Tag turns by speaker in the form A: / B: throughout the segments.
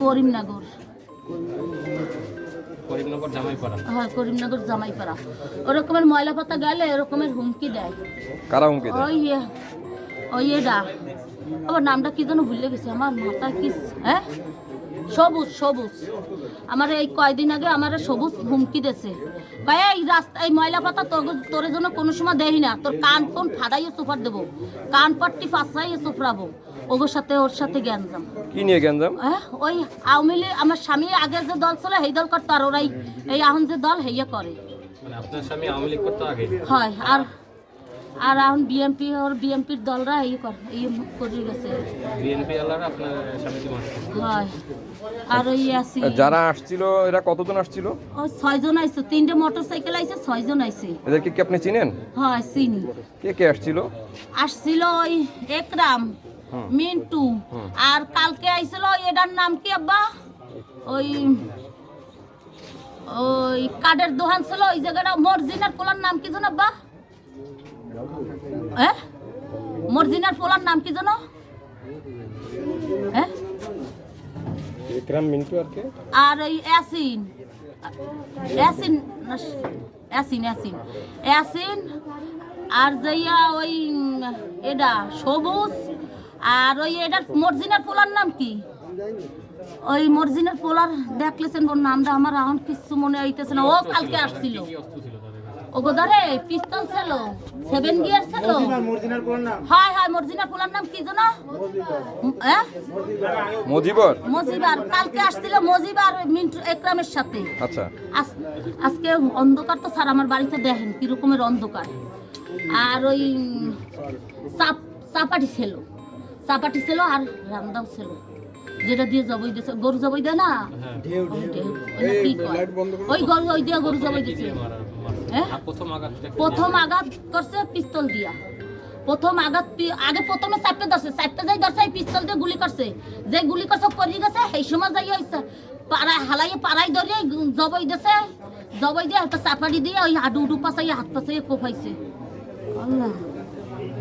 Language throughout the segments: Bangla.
A: করিমনগর।
B: করিমনগর জামাইপাড়া।
A: হ্যাঁ করিমনগর জামাইপাড়া। ওরকমের ময়লা পাতা গেলে এরকমের হুমকি দেয়।
C: কারা হুমকি দেয়?
A: ওই ইয়ে- ওই এডা। আবার নামটা কি যেন ভুলে গেছে আমার মাথা কি হ্যাঁ? সবুজ সবুজ। আমার এই কয়দিন আগে আমার সবুজ হুমকি দিয়েছে। ভাই এই রাস্তা এই ময়লা পাতা তোর তোর জন্য কোনো সময় দেই না। তোর কান কোন ফাদাইয়ে সুপার দেবো। কান পাট্টি ফাঁসাইয়ে সুপরাবো ওর সাথে ওর সাথে গ্যাঞ্জাম।
C: কি নিয়ে গ্যাঞ্জাম?
A: হ্যাঁ ওই আওয়ামী লীগ আমার স্বামী আগে যে দল ছিল সেই দল করতো আর ওরাই এই এখন যে দল হেয়ে করে।
B: মানে আপনার স্বামী আওয়ামী লীগ করতো আগে?
A: হয় আর আর এখন বিএমপি ওর বিএমপির দলরা এই কর এই করে গেছে।
B: বিএনপি আলার আপনার স্বামীকে
A: হয়। আর ওই আসি
C: যারা আসছিল এরা কতজন আসছিল?
A: ও ছয়জন আইছে। তিনটে মোটর সাইকেল আইছে ছয়জন আইছে।
C: এদেরকে কি আপনি চিনেন?
A: হয় চিনি।
C: কে কে আসছিল?
A: আসছিল ওই একরাম মিন্টু আর কালকে আইছিল এটার নাম কি আব্বা? ওই ওই কাঠের দোকান ছিল ওই জায়গাটা মর্জিনার পোলার নাম কি জানো আব্বা? হ্যাঁ মর্জিনার পোলার নাম কি জানো হ্যাঁ
D: বিক্রম মিন্টু আর কে?
A: আর ওই অ্যাসিন। অ্যাসিন অ্যাসিন অ্যাসিন। অ্যাসিন আর যাইয়া ওই এটা সবুজ। আর ওই এটার মর্জিনার পোলার নাম কি? ওই মর্জিনার পোলার দেখলেছেন ওর নামটা আমার এখন কিছু মনে হইতেছে না। ও কালকে আসছিল। পিস্তল ছিল সেভেন গিয়ার ছিল হয় হয় মর্জিনার পোলার নাম কি জানো? হ্যাঁ
C: মজিবর?
A: মজিবার কালকে আসছিল মজিবার মিন্টু একরামের সাথে।
C: আচ্ছা।
A: আজ- আজকে অন্ধকার তো স্যার আমার বাড়িতে দেখেন কি রকমের অন্ধকার। আর ওই চাপ চাপাটি ছিল। চাপাটি ছিল আর রান্দাও ছিল। যেটা দিয়ে জবই দিয়েছে গরু জবই দেয় না?
B: হ্যাঁ।
A: ওই গরু ওই দিয়ে গরু জবই দিয়েছে হ্যাঁ?
B: প্রথম
A: আঘাত করছে পিস্তল দিয়া। প্রথম আঘাত আগে প্রথমে চাপতে ধরছে চাপতে যাই ধরছে পিস্তল দিয়ে গুলি করছে। যে গুলি করছে পড়ে গেছে সেই সময় যাই হয়েছে পাড়ায় হালাই পাড়াই ধরে জবই দিছে জবই দিয়ে একটা চাপাড়ি দিয়ে ওই হাডু উডু পাশাই হাত পাশাই কোপাইছে। আল্লাহ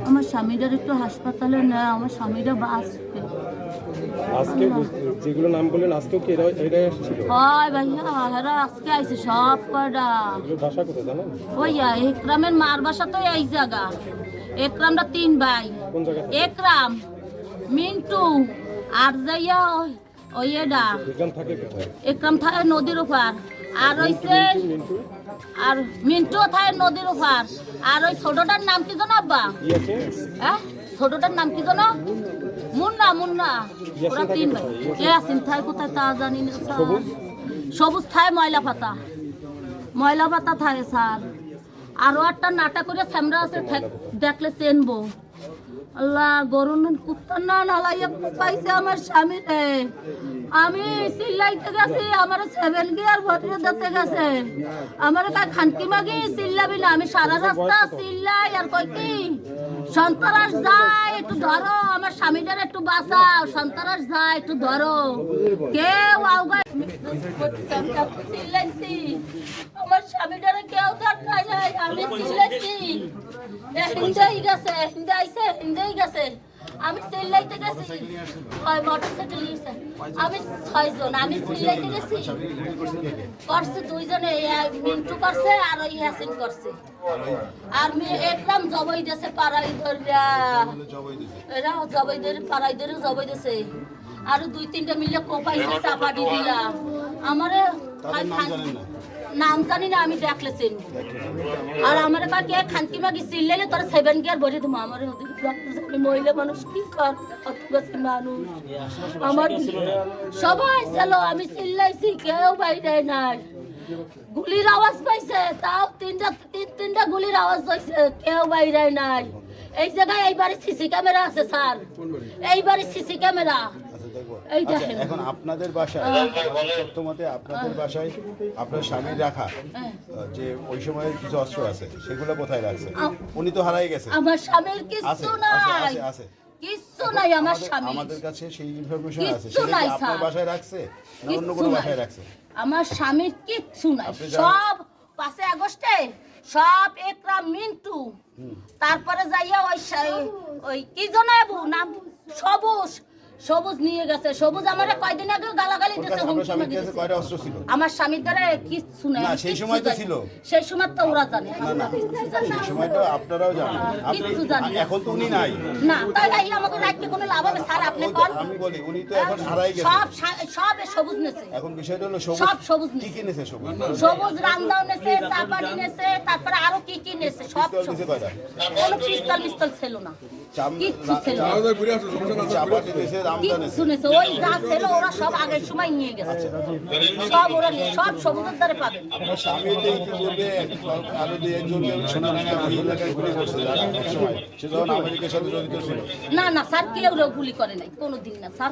A: আমার স্বামীটার একটু হাসপাতালে নেয় আমার স্বামীটা বাঁচবে।
D: আজকে যেগুলো নাম বললেন আজকেও কি এরা আসছিল
A: হয় ভাইয়া হেরা আজকে আইছে সব কয়টা।
D: ভাষা কোথায় জানেন?
A: ওই একরামের মার বাসা তো এই জায়গা। একরামটা তিন ভাই।
D: কোন জায়গা
A: একরাম মিন্টু আর যাইয়া ওই- এডা।
D: বিক্রম থাকে কোথায়?
A: একরাম থাকে নদীর ওপার। আর হইছে
D: মিন্টু
A: আর মিন্টু থাকে নদীর ওপার। আর ওই ছোটটার নাম কি জানো আব্বা? হ্যাঁ? ছোটটার নাম কি জানো মুন্না মুন্না। ওরা তিন ভাই। ইয়াসিন থাই কোথায় তা জানি না স্যার।
D: সবুজ?
A: থাই থায় ময়লা পাতা। ময়লা পাতা থাকে স্যার। আরও একটা নাটক করে স্যামরা আছে দেখলে চেনবো। আল্লাহ গরুন কুত্তার না নালাইয়া পাইছে আমার স্বামী রে আমি চিল্লাইতে গেছি, আমার সেভেন গিয়ার ভরে দিতে গেছে। আমার কা খানকি মাগি চিল্লাবি না, আমি সারা রাস্তা চিল্লাই আর কই কি? সন্তারাস যায়, একটু ধরো, আমার স্বামীটার একটু বাঁচাও, সন্তারাস যায়, একটু ধরো। কেউ আউগায় চিল্লাইছি আমার স্বামীটারে কেউ দেখায় নাই, আমি চিল্লাইছি এ হিন্দাই গেছে হিন্দা আইছে হিন্দাই গেছে। আমি গেছি। হয় মোটরসাইকেল নিয়েছে। আমি ছয়জন আমি গেছি। করছে দুইজনে মিন্টু করছে আর ওই হাসিন করছে। আর মি একদম জবই দিয়েছে পাড়াই ধরিয়া এরা জবই ধরে পাড়াই ধরে জবই দিয়েছে। আর দুই তিনটা মিলে কোপাইছে চাপাটি দিয়া আমারে নাম জানি না, আমি দেখলে চিনব। আর আমার কাকে খানকি মাগি চিল্লাইলে তোর সেভেন গিয়ার ভরে দেবো আমার মহিলা মানুষ কি কর মানুষ। আমার সবাই ছিল, আমি চিল্লাইছি, কেউ বাইরে নাই। গুলির আওয়াজ পাইছে, তাও তিনটা, তিন তিনটা গুলির আওয়াজ পাইছে কেউ বাইরে নাই। এই জায়গায় এইবারে সিসি ক্যামেরা আছে স্যার। এইবারে সিসি ক্যামেরা। এই
E: আচ্ছা
A: দেখেন।
E: এখন আপনাদের বাসায় সত্যমতে আপনাদের বাসায় আপনার স্বামীর রাখা
A: হ্যাঁ।
E: যে ওই সময়ের কিছু অস্ত্র আছে সেগুলো কোথায় রাখছে উনি তো হারাই গেছে
A: আমার স্বামীর কিচ্ছু নাই।
E: আছে আছে
A: কিচ্ছু নাই আমার স্বামী
E: আমাদের কাছে সেই ইনফরমেশন আছে।
A: কিচ্ছু নাই,
E: আপনার বাসায় রাখছে না অন্য কোনো বাসায় রাখছে?
A: আমার স্বামীর কিচ্ছু নাই। সব পাঁচে আগস্টে সব একরাম মিন্টু। তারপরে যাইয়া ওই ওই কি জনাবু নাম সবুজ। সবুজ নিয়ে গেছে সবুজ আমার কয়দিন আগে গালাগালি দিয়েছে হুমকি দিয়েছে
E: কয়টা অস্ত্র ছিল?
A: আমার স্বামীর দ্বারা কিচ্ছু নেই
E: না, সেই সময় তো ছিল।
A: সেই সময় তো ওরা জানে।
E: না। সেই সময় তো আপনারাও জানেন।
A: কিচ্ছু জানি
E: এখন তো উনি নাই।
A: না তাই নাই আমাকে রাখতে কোনো লাভ হবে স্যার আপনি কর
E: আমি বলি উনি তো এখন হারাই গেছে।
A: সব সব সবুজ নেছে।
E: এখন বিষয়টা হলো সবুজ।
A: সব সবুজ
E: কি কি নেছে। সবুজ?
A: সবুজ রামদাও নেছে চা পানি নেছে তারপরে আরও কি কি নেছে সব সবুজ। কোনো পিস্তল মিস্তল ছিল না।
E: চাপাতি দিছে রামদা নেছে
A: ওই যা ছিল ওরা সব আগের সময় নিয়ে গেছে। সব ওরা সব সবুজের দ্বারে পাবেন
E: আপনার স্বামী তো ইতিপূর্বে আরও দুই একজনকে সোনারাঙ্গা ওই এলাকায় গুলি করছে এক সময়। সে যখন আমেরিকার সাথে জড়িত ছিল।
A: না না স্যার কেউ গুলি করে নাই কোনোদিন না স্যার।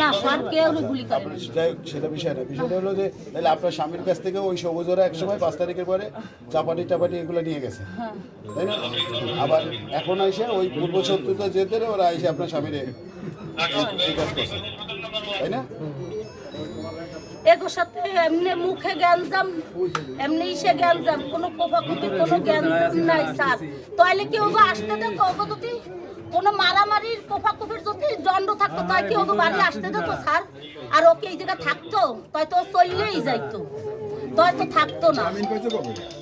A: না স্যার কেউ গুলি করে
E: সেটা বিষয় না। বিষয়টা হলো যে তাহলে আপনার স্বামীর কাছ থেকে ওই সবুজরা এক সময় পাঁচ তারিখের পরে চাপাটি টাপাটি এগুলো নিয়ে গেছে।
A: হ্যাঁ।
E: তাই না? আবার এখন এসে ওই পূর্ব যেতে ওরা এসে আপনার স্বামীরে জিজ্ঞাসা করছে। তাই না?
A: এগোর সাথে এমনি মুখে গ্যাঞ্জাম, এমনি ইসে গ্যাঞ্জাম, কোনো কোপাকুপি কোনো গ্যাঞ্জাম নাই, স্যার। তাহলে কি ওগো আসতে দেখো ওগো কোনো মারামারির কোপাকুপির যদি দণ্ড থাকতো তাই কি ওগো বাড়ি আসতে দিত স্যার? আর ওকে এই জায়গায় থাকতো? তাই তো ও চললেই যাইতো। তাই তো থাকতো না।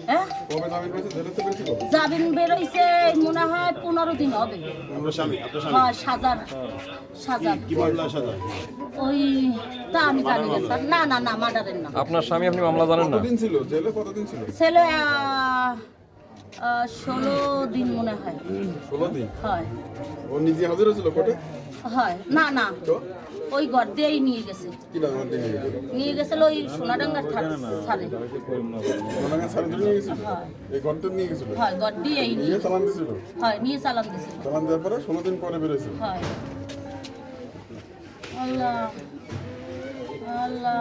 A: হ্যাঁ? জামিন বেরোইছে মনে হয় পনেরো দিন হবে। হয় সাজার সাজার।
E: কি মামলা সাজা
A: ওই তা আমি জানি না স্যার। না না না মার্ডারের না
C: আপনার স্বামী আপনি মামলা জানেন না?
F: কতদিন ছিল? জেলে কতদিন ছিল?
A: ছেলে ষোলো দিন মনে হয়।
F: ষোলো দিন?
A: হয়।
F: ও নিজে হাজির হয়েছিল কোর্টে?
A: হয়। না না। ওই ঘর দিয়েই নিয়ে গেছে? নিয়ে গেছিল ওই সোনাডাঙ্গার সারে
F: সাড়ে ধরে নিয়ে গেছিল?
A: হয়।
F: এই ঘরটা নিয়ে গেছিল?
A: হয় ঘর দিয়েই নিয়ে
F: চালান দিছিল?
A: হয় নিয়ে চালান দিছিল।
F: চালান দেওয়ার পরে ষোলো দিন পরে
A: হয়। আল্লাহ। আল্লাহ।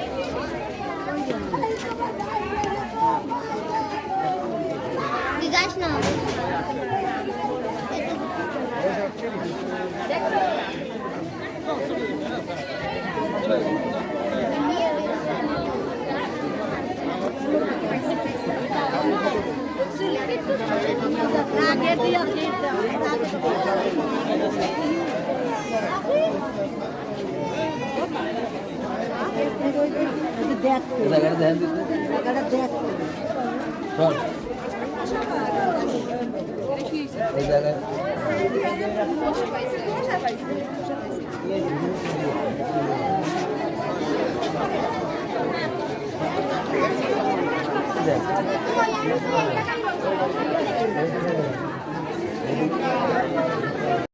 C: থাকেন
G: তুই যাস না
A: দেখ। এই জায়গায় Thank you.